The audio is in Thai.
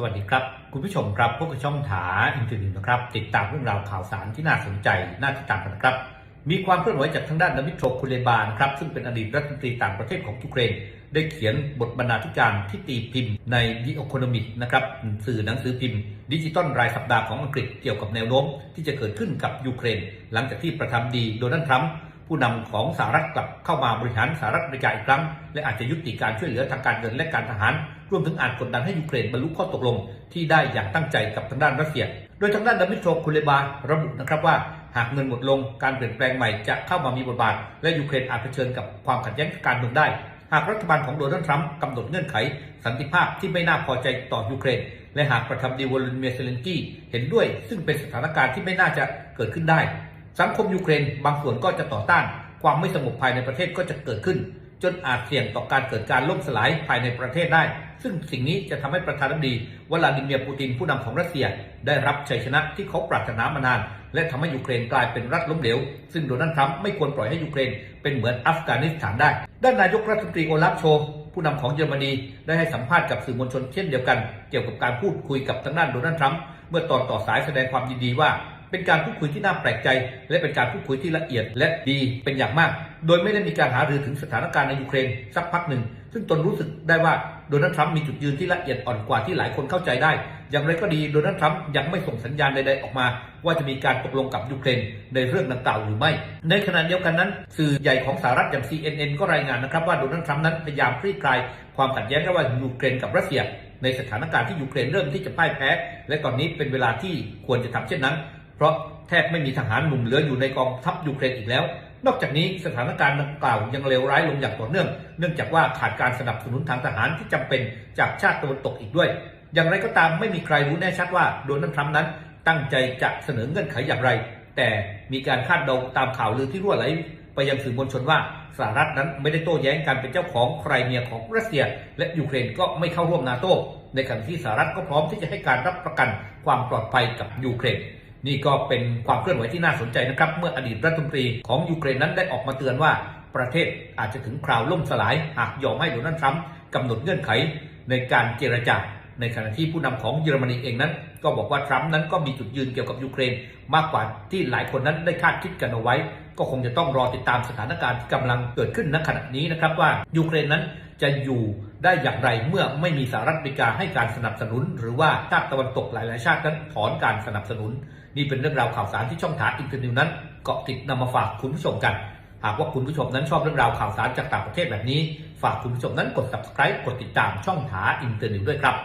สวัสดีครับ คุณผู้ชมครับพวกบช่องถาอินเทอร์เน็ตนะครับ ติดตามเรื่องราวข่าวสารที่น่าสนใจ น่าติดตามกันนะครับ มีความเคลื่อนไหวจากทางด้านดมิทโตรคุเลบานครับซึ่งเป็นอดีตรัฐมนตรีต่างประเทศของยูเครน ได้เขียนบทบรรณาธิการที่ตีพิมพ์ใน The Economic นะครับสื่อหนังสือพิมพ์ดิจิตอลรายสัปดาห์ของอังกฤษเกี่ยวกับแนวโน้มที่จะเกิดขึ้นกับยูเครน หลังจากที่ประธานาธิบดีโดนัลด์ทรัมป์ ผู้นำของสหรัฐกลับเข้ามาบริหารสหรัฐอเมริกาอีกครั้ง และอาจจะยุติการช่วยเหลือทางการเงินและการทหาร รวมถึงอาจกดดันให้ยูเครนบรรลุข้อตกลง ที่ได้อย่างตั้งใจกับทางด้านรัสเซีย โดยทางด้านดมิโตรคุเลบาระบุนะครับว่าหากเงินหมดลงการเปลี่ยนแปลงใหม่จะเข้ามามีบทบาท และยูเครนอาจเผชิญกับความขัดแย้งการเมืองได้ หากรัฐบาลของโดนัลด์ทรัมป์กำหนดเงื่อนไข สันติภาพที่ไม่น่าพอใจต่อยูเครน และหากประธานาธิบดีวอลาดิเมียเซเลนกี้เห็นด้วย ซึ่งเป็นสถานการณ์ที่ไม่น่าจะเกิดขึ้นได้ สังคมยูเครนบางส่วนก็จะต่อต้าน ความไม่สงบภายในประเทศก็จะเกิดขึ้น จนอาจเสี่ยงต่อการเกิดการล่มสลายภายในประเทศได้ ซึ่งสิ่งนี้จะทำให้ประธานาธิบดีวลาดิเมียร์ปูตินผู้นำของรัสเซีย ได้รับชัยชนะที่เขาปรารถนามานาน และทำให้ยูเครนกลายเป็นรัฐล้มเหลว ซึ่งโดนัลด์ทรัมป์ไม่ควรปล่อยให้ยูเครนเป็นเหมือนอัฟกานิสถานได้ ด้านนายกรัฐมนตรีโอลาฟโชผู้นำของเยอรมนีได้ให้สัมภาษณ์กับสื่อมวลชนเช่นเดียวกัน เกี่ยวกับการพูดคุยกับทางด้านโดนัลด์ทรัมป์เมื่อตอนต่อสายแสดงความยินดีว่า เป็นการพูดคุยที่น่าแปลกใจ และเป็นการพูดคุยที่ละเอียดและดีเป็นอย่างมาก โดยไม่ได้มีการหารือถึงสถานการณ์ในยูเครนสักพักหนึ่ง ซึ่งตนรู้สึกได้ว่าโดนัลด์ทรัมป์มีจุดยืนที่ละเอียดอ่อนกว่าที่หลายคนเข้าใจได้ อย่างไรก็ดีโดนัลด์ทรัมป์ยังไม่ส่งสัญญาณใดๆออกมา ว่าจะมีการตกลงกับยูเครนในเรื่องดังกล่าวหรือไม่ ในขณะเดียวกันนั้น สื่อใหญ่ของสหรัฐอย่าง CNN ก็รายงานนะครับว่าโดนัลด์ทรัมป์นั้นพยายามคลี่คลายความขัดแย้งระหว่างยูเครนกับรัสเซีย ในสถานการณ์ที่ยูเครนเริ่มที่จะพ่ายแพ้ และตอนนี้เป็นเวลาที่ควรจะทำเช่นนั้น เพราะแทบไม่มีทหารหนุ่มเหลืออยู่ในกองทัพยูเครนอีกแล้ว นอกจากนี้สถานการณ์ดังกล่าวยังเลวร้ายลงอย่างต่อเนื่อง เนื่องจากว่าขาดการสนับสนุนทางทหารที่จำเป็นจากชาติตะวันตกอีกด้วย อย่างไรก็ตามไม่มีใครรู้แน่ชัดว่าโดนัลด์ทรัมป์นั้นตั้งใจจะเสนอเงื่อนไขอย่างไร แต่มีการคาดเดาตามข่าวลือที่รั่วไหลไปยังสื่อมวลชนว่าสหรัฐนั้นไม่ได้โต้แย้งการเป็นเจ้าของไครเมียของรัสเซีย และยูเครนก็ไม่เข้าร่วมนาโตในขณะที่สหรัฐก็พร้อมที่จะให้การรับประกันความปลอดภัยกับยูเครน นี่ก็เป็นความเคลื่อนไหวที่น่าสนใจนะครับ เมื่ออดีตรัฐมนตรีของยูเครนนั้นได้ออกมาเตือนว่าประเทศอาจจะถึงคราวล่มสลาย หากยอมให้โดนัลด์ทรัมป์กำหนดเงื่อนไขในการเจรจาในขณะที่ผู้นำของเยอรมนีเองนั้น ก็บอกว่าทรัมป์นั้นก็มีจุดยืนเกี่ยวกับยูเครน มากกว่าที่หลายคนนั้นได้คาดคิดกันเอาไว้ ก็คงจะต้องรอติดตามสถานการณ์ที่กำลังเกิดขึ้นณขณะนี้นะครับว่ายูเครนนั้นจะอยู่ ได้อย่างไรเมื่อไม่มีสหรัฐอเมริกาให้การสนับสนุน หรือว่าชาติตะวันตกหลายๆชาตินั้นถอนการสนับสนุน นี่เป็นเรื่องราวข่าวสารที่ช่องถาอินเทอร์เน็ตนั้นเกาะติดนำมาฝากคุณผู้ชมกัน หากว่าคุณผู้ชมนั้นชอบเรื่องราวข่าวสารจากต่างประเทศแบบนี้ ฝากคุณผู้ชมนั้นกด subscribe กดติดตามช่องถาอินเทอร์เน็ตด้วยครับ